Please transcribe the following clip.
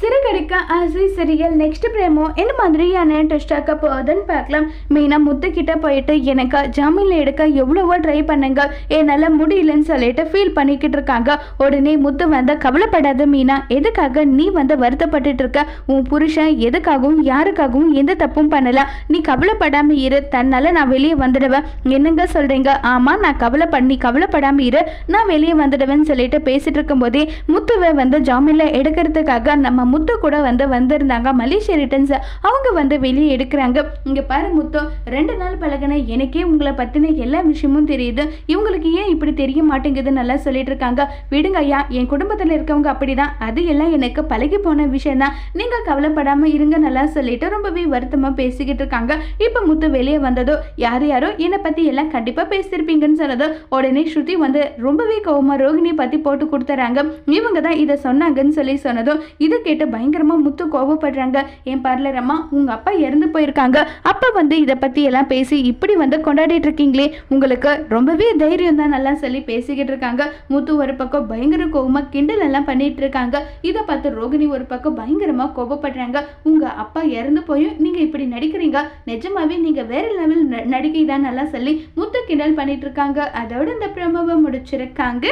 சிறுகடிக்க ஆசை serial next பிரேமோ என்ன மாதிரியான டெஸ்டாக்க போகுதுன்னு பார்க்கலாம். மெயினாக முத்துக்கிட்ட போயிட்டு எனக்கு ஜாமீனில் எடுக்க எவ்வளவோ ட்ரை பண்ணுங்க. என்னால் முடியலன்னு சொல்லிட்டு ஃபீல் பண்ணிக்கிட்டு இருக்காங்க. உடனே முத்து வந்து கவலைப்படாத மீனா எதுக்காக நீ வந்து வருத்தப்பட்டுட்டு இருக்க? உன் புருஷன் எதுக்காகவும் யாருக்காகவும் எந்த தப்பும் பண்ணல. நீ கவலைப்படாமல் இரு. தன்னால் நான் வெளியே வந்துடுவேன். என்னங்க சொல்கிறீங்க ஆமாம் நான் கவலை பண்ணி கவலைப்படாமல் இரு. நான் வெளியே வந்துடுவேன்னு சொல்லிட்டு பேசிட்டு இருக்கும்போதே முத்துவை வந்து ஜாமீனில் எடுக்கிறதுக்காக நம்ம முத்து கூட வந்து வந்திருந்தாங்க. மலேசியா ரிட்டர்ன்ஸ் அவங்க வந்து வெளியே எடுக்கிறாங்க. இங்கே பாரு முத்து ரெண்டு நாள் பழகின எனக்கே உங்களை பற்றின எல்லா விஷயமும் தெரியுது. இவங்களுக்கு ஏன் இப்படி தெரிய மாட்டேங்குது நல்லா சொல்லிட்டு இருக்காங்க. விடுங்க ஐயா என் குடும்பத்தில் இருக்கவங்க அப்படிதான். அது எல்லாம் எனக்கு பழகி போன விஷயம் தான் நீங்கள் கவலைப்படாமல் இருங்க நல்லா சொல்லிட்டு ரொம்பவே வருத்தமாக பேசிக்கிட்டு இருக்காங்க. இப்போ முத்து வெளியே வந்ததோ யார் யாரோ என்னை பற்றி எல்லாம் கண்டிப்பாக பேசியிருப்பீங்கன்னு சொன்னதோ உடனே ஸ்ருதி வந்து ரொம்பவே கோவமா ரோகிணியை பற்றி போட்டு கொடுத்துறாங்க. இவங்க தான் இதை சொன்னாங்கன்னு சொல்லி சொன்னதும் இது கேட்டு பயங்கரமாக முத்து கோவப்படுறாங்க. என் பார்லரம்மா அம்மா அப்பா இறந்து போயிருக்காங்க. அப்பா வந்து இதை பற்றி எல்லாம் பேசி இப்படி வந்து கொண்டாடிட்டு இருக்கீங்களே உங்களுக்கு ரொம்பவே தைரியம் தான் நல்லா சொல்லி பேசிக்கிட்டு இருக்காங்க. முத்து ஒரு பக்கம் பயங்கர கோபமாக கிண்டல் எல்லாம் பண்ணிட்டு இருக்காங்க. இதை பார்த்து ரோகிணி ஒரு பக்கம் பயங்கரமாக கோபப்படுறாங்க உங்கள் அப்பா இறந்து போயும் நீங்கள் இப்படி நடிக்கிறீங்க. நிஜமாவே நீங்கள் வேற லெவல் நடிகை தான் நல்லா சொல்லி முத்து கிண்டல் பண்ணிட்டு இருக்காங்க. அதோட இந்த பிரமவை முடிச்சிருக்காங்க.